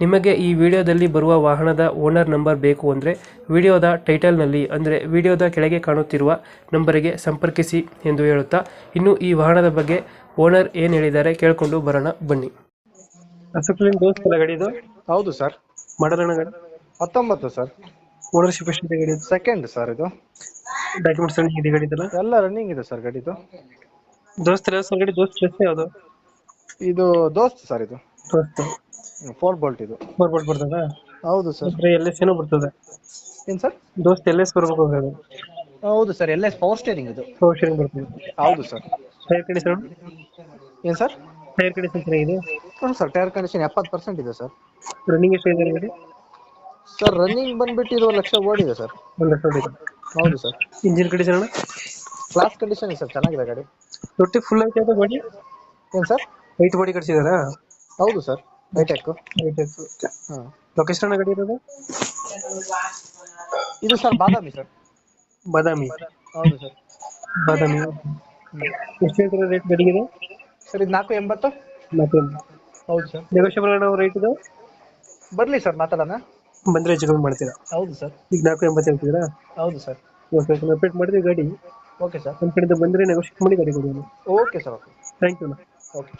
ನಿಮಗೆ ಈ ವಿಡಿಯೋದಲ್ಲಿ ಬರುವ ವಾಹನದ ಓನರ್ ನಂಬರ್ ಬೇಕು ಅಂದರೆ ವಿಡಿಯೋದ ಟೈಟಲ್ನಲ್ಲಿ ಅಂದರೆ ವಿಡಿಯೋದ ಕೆಳಗೆ ಕಾಣುತ್ತಿರುವ ನಂಬರಿಗೆ ಸಂಪರ್ಕಿಸಿ ಎಂದು ಹೇಳುತ್ತಾ ಇನ್ನು ಈ ವಾಹನದ ಬಗ್ಗೆ ಓನರ್ ಏನು ಹೇಳಿದ್ದಾರೆ ಕೇಳಿಕೊಂಡು ಬರೋಣ ಬನ್ನಿ. ಅಸಕ್ಲಿನ್ ದೋಸ್ತಲ್ಲ ಗಾಡಿ ಇದು? ಹೌದು ಸರ್. ಮಾಡಲಣ್ಣ ಗಾಡಿ? ಹತ್ತೊಂಬತ್ತು ಸರ್. ಓನರ್ಶಿಪ್ ಎಷ್ಟಿದೆ ಗಾಡಿ ಸೆಕೆಂಡ್ ಸರ್ ಇದು. ಡಾಕ್ಯುಮೆಂಟ್ಸ್ ಇದೆ ಗಾಡಿ ಇದೆಲ್ಲ? ಎಲ್ಲ ರನ್ನಿಂಗ್ ಇದೆ ಸರ್ ಗಾಡಿದು ದೋಸ್ತ ಸರ್ ಗಾಡಿ? ದೋಸ್ತ್ ಯಾವುದು? ಇದು ದೋಸ್ತ್ ಸರ್ ಇದು. ದೋಸ್ತ್. ಫೋರ್ ಬೋಲ್ಟ್ ಇದು. ಫೋರ್ ಬೋಲ್ಟ್ ಬರ್ತದ? ಹೌದು ಸರ್. ಅಂದ್ರೆ ಎಲ್ ಎಸ್ ಏನೋ ಬರ್ತದೆ. ಏನ್ ಸರ್? ದೋಸ್ತ್ ಎಲ್ ಎಸ್ ಬರ್ಬೇಕು ಅದು. ಹೌದು ಸರ್ ಎಲ್ಲ ಪವರ್ ಸ್ಟೇರಿಂಗ್ ಇದು ಪವರ್ ಶೇರಿಂಗ್ ಬರ್ತದೆ. ಹೌದು ಸರ್. ಟೈರ್ ಕಂಡೀಷನ್ ಏನು ಸರ್? ಟೈರ್ ಕಂಡೀಷನ್ ಚೆನ್ನಾಗಿದೆ? ಹ್ಞೂ ಸರ್ ಟೈರ್ ಕಂಡೀಷನ್ ಎಪ್ಪತ್ತು ಪರ್ಸೆಂಟ್ ಇದೆ ಸರ್. ರನ್ನಿಂಗ್ ಎಷ್ಟಿದೆ ಗಾಡಿ ಸರ್ ರನ್ನಿಂಗ್ ಬಂದ್ಬಿಟ್ಟು ಇದು ಲಕ್ಷ ಓಡಿದೆ ಸರ್. ಒಂದು ಲಕ್ಷ ಹೊಡಿದೆ ಹೌದು ಸರ್. ಇಂಜಿನ್ ಕಂಡೀಷನ್ ಅಣ್ಣ? ಕ್ಲಾಸ್ ಕಂಡೀಷನ್ ಇದೆ ಸರ್ ಚೆನ್ನಾಗಿದೆ ಗಾಡಿ. ತೊಟ್ಟಿ ಫುಲ್ ಐತೆ ಅದು ಬಾಡಿ ಏನು ಸರ್? White body ಕಟ್ಸಿದಾರಾ? ಹೌದು ಸರ್. ಹೈಟೆಕ್ ಹಾಂ. ಲೊಕೇಶನ್ ಅಣ್ಣ ಗಾಡಿ ಇರೋದು? ಇದು ಸರ್ ಬಾದಾಮಿ ಸರ್. ಬಾದಾಮಿ. ಹೌದು ಸರ್. ಬಾದಾಮಿ. ಎಷ್ಟು ಹೇಳ್ತಾರೆ ರೇಟ್ ಗಾಡಿಗೆ ಸರ್ ಇದು ನಾಲ್ಕು ಎಂಬತ್ತು. ನಾಲ್ಕು ಹೌದು ಸರ್. ನೆಗೋಷಿಯಬಲ್ ಅಣ್ಣ ರೇಟ್ ಇದು? ಬರಲಿ ಸರ್ ಮಾತಾಡೋಣ. ಬಂದ್ರೆ ಹೆಚ್ಚು ಕಮ್ಮಿ ಮಾಡ್ತೀರಾ? ಹೌದು ಸರ್. ಈಗ ನಾಲ್ಕು ಎಂಬತ್ತು ಹೇಳ್ತಿದ್ದೀರಾ? ಹೌದು ಸರ್. ಓಕೆ ಓಕೆ ಅಪ್ಡೇಟ್ ಮಾಡಿದ್ವಿ ಗಾಡಿ. Okay sir. ನಮ್ಮ ಕಡೆಯಿಂದ ಬಂದರೆ ನೆಗೋಷಿಯೇಟ್ ಮಾಡಿ ಗಾಡಿ ಕೊಡಿ. Okay sir okay thank you okay